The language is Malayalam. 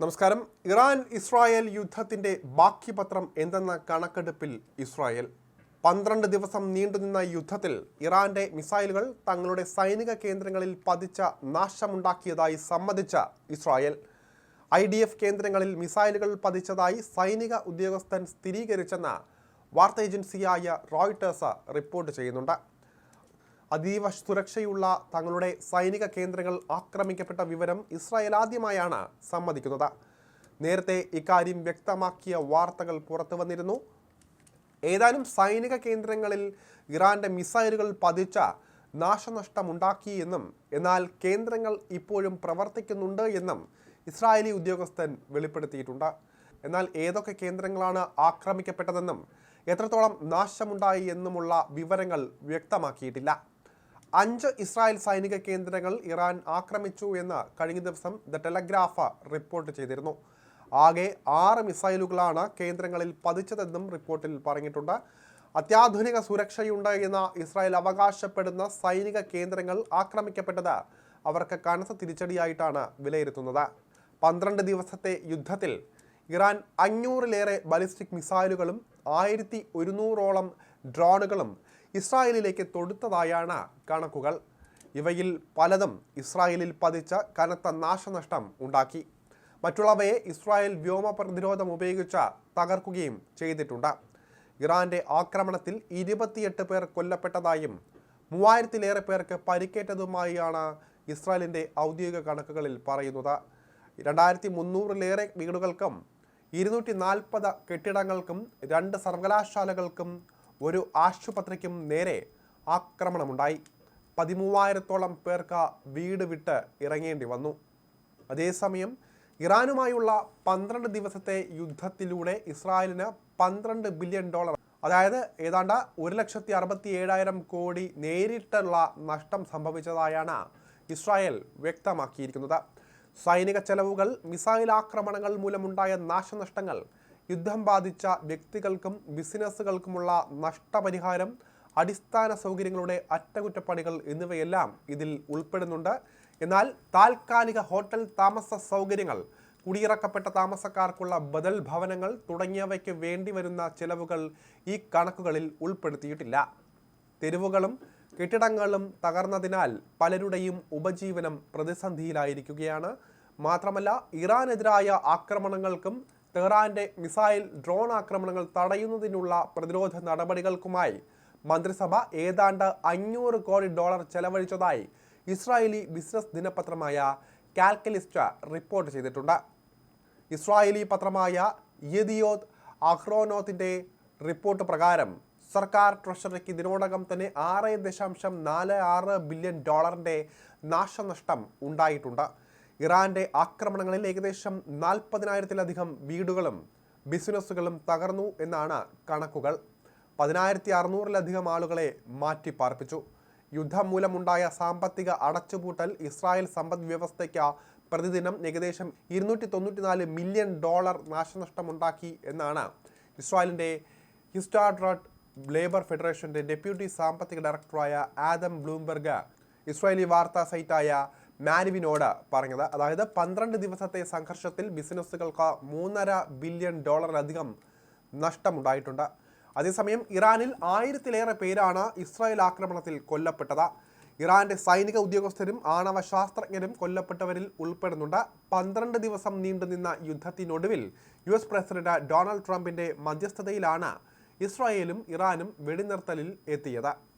നമസ്കാരം. ഇറാൻ ഇസ്രായേൽ യുദ്ധത്തിന്റെ ബാക്കി പത്രം എന്തെന്ന കണക്കെടുപ്പിൽ ഇസ്രായേൽ. പന്ത്രണ്ട് ദിവസം നീണ്ടുനിന്ന യുദ്ധത്തിൽ ഇറാന്റെ മിസൈലുകൾ തങ്ങളുടെ സൈനിക കേന്ദ്രങ്ങളിൽ പതിച്ച നാശമുണ്ടാക്കിയതായി സമ്മതിച്ച ഇസ്രായേൽ. ഐ ഡി എഫ് കേന്ദ്രങ്ങളിൽ മിസൈലുകൾ പതിച്ചതായി സൈനിക ഉദ്യോഗസ്ഥൻ സ്ഥിരീകരിച്ചെന്ന വാർത്താ ഏജൻസിയായ റോയിട്ടേഴ്സ് റിപ്പോർട്ട് ചെയ്യുന്നുണ്ട്. അതീവ സുരക്ഷയുള്ള തങ്ങളുടെ സൈനിക കേന്ദ്രങ്ങൾ ആക്രമിക്കപ്പെട്ട വിവരം ഇസ്രായേൽ ആദ്യമായാണ് സമ്മതിക്കുന്നത്. നേരത്തെ ഇക്കാര്യം വ്യക്തമാക്കിയ വാർത്തകൾ പുറത്തു വന്നിരുന്നു. ഏതാനും സൈനിക കേന്ദ്രങ്ങളിൽ ഇറാന്റെ മിസൈലുകൾ പതിച്ച നാശനഷ്ടമുണ്ടാക്കി എന്നും എന്നാൽ കേന്ദ്രങ്ങൾ ഇപ്പോഴും പ്രവർത്തിക്കുന്നുണ്ട് എന്നും ഇസ്രായേലി ഉദ്യോഗസ്ഥൻ വെളിപ്പെടുത്തിയിട്ടുണ്ട്. എന്നാൽ ഏതൊക്കെ കേന്ദ്രങ്ങളാണ് ആക്രമിക്കപ്പെട്ടതെന്നും എത്രത്തോളം നാശമുണ്ടായി എന്നുമുള്ള വിവരങ്ങൾ വ്യക്തമാക്കിയിട്ടില്ല. അഞ്ച് ഇസ്രായേൽ സൈനിക കേന്ദ്രങ്ങൾ ഇറാൻ ആക്രമിച്ചു എന്ന് കഴിഞ്ഞ ദിവസം ദ ടെലഗ്രാഫ റിപ്പോർട്ട് ചെയ്തിരുന്നു. ആകെ ആറ് മിസൈലുകളാണ് കേന്ദ്രങ്ങളിൽ പതിച്ചതെന്നും റിപ്പോർട്ടിൽ പറഞ്ഞിട്ടുണ്ട്. അത്യാധുനിക സുരക്ഷയുണ്ട് എന്ന ഇസ്രായേൽ അവകാശപ്പെടുന്ന സൈനിക കേന്ദ്രങ്ങൾ ആക്രമിക്കപ്പെട്ടത് അവർക്ക് കനത്ത തിരിച്ചടിയായിട്ടാണ് വിലയിരുത്തുന്നത്. പന്ത്രണ്ട് ദിവസത്തെ യുദ്ധത്തിൽ ഇറാൻ അഞ്ഞൂറിലേറെ ബലിസ്റ്റിക് മിസൈലുകളും ആയിരത്തി ഒരുന്നൂറോളം ഡ്രോണുകളും ഇസ്രായേലിലേക്ക് തൊടുത്തതായാണ് കണക്കുകൾ. ഇവയിൽ പലതും ഇസ്രായേലിൽ പതിച്ച കനത്ത നാശനഷ്ടം ഉണ്ടാക്കി. മറ്റുള്ളവയെ ഇസ്രായേൽ വ്യോമ പ്രതിരോധം ഉപയോഗിച്ച് തകർക്കുകയും ചെയ്തിട്ടുണ്ട്. ഇറാന്റെ ആക്രമണത്തിൽ ഇരുപത്തിയെട്ട് പേർ കൊല്ലപ്പെട്ടതായും മൂവായിരത്തിലേറെ പേർക്ക് പരിക്കേറ്റതുമായാണ് ഇസ്രായേലിന്റെ ഔദ്യോഗിക കണക്കുകളിൽ പറയുന്നത്. രണ്ടായിരത്തി മുന്നൂറിലേറെ വീടുകൾക്കും ഇരുന്നൂറ്റി നാൽപ്പത് കെട്ടിടങ്ങൾക്കും രണ്ട് സർവകലാശാലകൾക്കും ഒരു ആശുപത്രിക്കും നേരെ ആക്രമണമുണ്ടായി. പതിമൂവായിരത്തോളം പേർക്ക് വീട് വിട്ട് ഇറങ്ങേണ്ടി വന്നു. അതേസമയം ഇറാനുമായുള്ള പന്ത്രണ്ട് ദിവസത്തെ യുദ്ധത്തിലൂടെ ഇസ്രായേലിന് പന്ത്രണ്ട് ബില്യൺ ഡോളർ അതായത് ഏതാണ്ട് ഒരു ലക്ഷത്തി അറുപത്തി ഏഴായിരം കോടി നേരിട്ടുള്ള നഷ്ടം സംഭവിച്ചതായാണ് ഇസ്രായേൽ വ്യക്തമാക്കിയിരിക്കുന്നത്. സൈനിക ചെലവുകൾ മിസൈൽ ആക്രമണങ്ങൾ മൂലമുണ്ടായ നാശനഷ്ടങ്ങൾ യുദ്ധം ബാധിച്ച വ്യക്തികൾക്കും ബിസിനസ്സുകൾക്കുമുള്ള നഷ്ടപരിഹാരം അടിസ്ഥാന സൗകര്യങ്ങളുടെ അറ്റകുറ്റപ്പണികൾ എന്നിവയെല്ലാം ഇതിൽ ഉൾപ്പെടുന്നുണ്ട്. എന്നാൽ താൽക്കാലിക ഹോട്ടൽ താമസ സൗകര്യങ്ങൾ കുടിയിറക്കപ്പെട്ട താമസക്കാർക്കുള്ള ബദൽ ഭവനങ്ങൾ തുടങ്ങിയവയ്ക്ക് വേണ്ടി വരുന്ന ചെലവുകൾ ഈ കണക്കുകളിൽ ഉൾപ്പെടുത്തിയിട്ടില്ല. തെരുവുകളും കെട്ടിടങ്ങളും തകർന്നതിനാൽ പലരുടെയും ഉപജീവനം പ്രതിസന്ധിയിലായിരിക്കുകയാണ്. മാത്രമല്ല ഇറാനെതിരായ ആക്രമണങ്ങൾക്കും തെഹ്റാന്റെ മിസൈൽ ഡ്രോൺ ആക്രമണങ്ങൾ തടയുന്നതിനുള്ള പ്രതിരോധ നടപടികൾക്കുമായി മന്ത്രിസഭ ഏതാണ്ട് അഞ്ഞൂറ് കോടി ഡോളർ ചെലവഴിച്ചതായി ഇസ്രായേലി ബിസിനസ് ദിനപത്രമായ കാൽക്കലിസ്റ്റ റിപ്പോർട്ട് ചെയ്തിട്ടുണ്ട്. ഇസ്രായേലി പത്രമായ യദിയോത് അഹ്റോനോത്തിന്റെ റിപ്പോർട്ട് പ്രകാരം സർക്കാർ ട്രഷറിക്ക് ഇതിനോടകം തന്നെ ആറ് ദശാംശം നാല് ആറ് ബില്യൺ ഡോളറിന്റെ നാശനഷ്ടം ഉണ്ടായിട്ടുണ്ട്. ഇറാന്റെ ആക്രമണങ്ങളിൽ ഏകദേശം നാൽപ്പതിനായിരത്തിലധികം വീടുകളും ബിസിനസ്സുകളും തകർന്നു എന്നാണ് കണക്കുകൾ. പതിനായിരത്തി അറുന്നൂറിലധികം ആളുകളെ മാറ്റി പാർപ്പിച്ചു യുദ്ധം മൂലമുണ്ടായ സാമ്പത്തിക അടച്ചുപൂട്ടൽ ഇസ്രായേൽ സമ്പദ് വ്യവസ്ഥയ്ക്ക് പ്രതിദിനം ഏകദേശം ഇരുന്നൂറ്റി തൊണ്ണൂറ്റിനാല് മില്യൺ ഡോളർ നാശനഷ്ടമുണ്ടാക്കി എന്നാണ് ഇസ്രായേലിന്റെ ഹിസ്റ്റാഡ്രട്ട് ലേബർ ഫെഡറേഷന്റെ ഡെപ്യൂട്ടി സാമ്പത്തിക ഡയറക്ടറായ ആദം ബ്ലൂംബർഗ് ഇസ്രായേലി വാർത്താ സൈറ്റായ മാനുവിനോട് പറഞ്ഞത്. അതായത് പന്ത്രണ്ട് ദിവസത്തെ സംഘർഷത്തിൽ ബിസിനസ്സുകൾക്ക് മൂന്നര ബില്യൺ ഡോളറിലധികം നഷ്ടമുണ്ടായിട്ടുണ്ട്. അതേസമയം ഇറാനിൽ ആയിരത്തിലേറെ പേരാണ് ഇസ്രായേൽ ആക്രമണത്തിൽ കൊല്ലപ്പെട്ടത്. ഇറാന്റെ സൈനിക ഉദ്യോഗസ്ഥരും ആണവ ശാസ്ത്രജ്ഞരും കൊല്ലപ്പെട്ടവരിൽ ഉൾപ്പെടുന്നുണ്ട്. പന്ത്രണ്ട് ദിവസം നീണ്ടുനിന്ന യുദ്ധത്തിനൊടുവിൽ യു എസ് പ്രസിഡന്റ് ഡൊണാൾഡ് ട്രംപിന്റെ മധ്യസ്ഥതയിലാണ് ഇസ്രായേലും ഇറാനും വെടിനിർത്തലിൽ എത്തിയത്.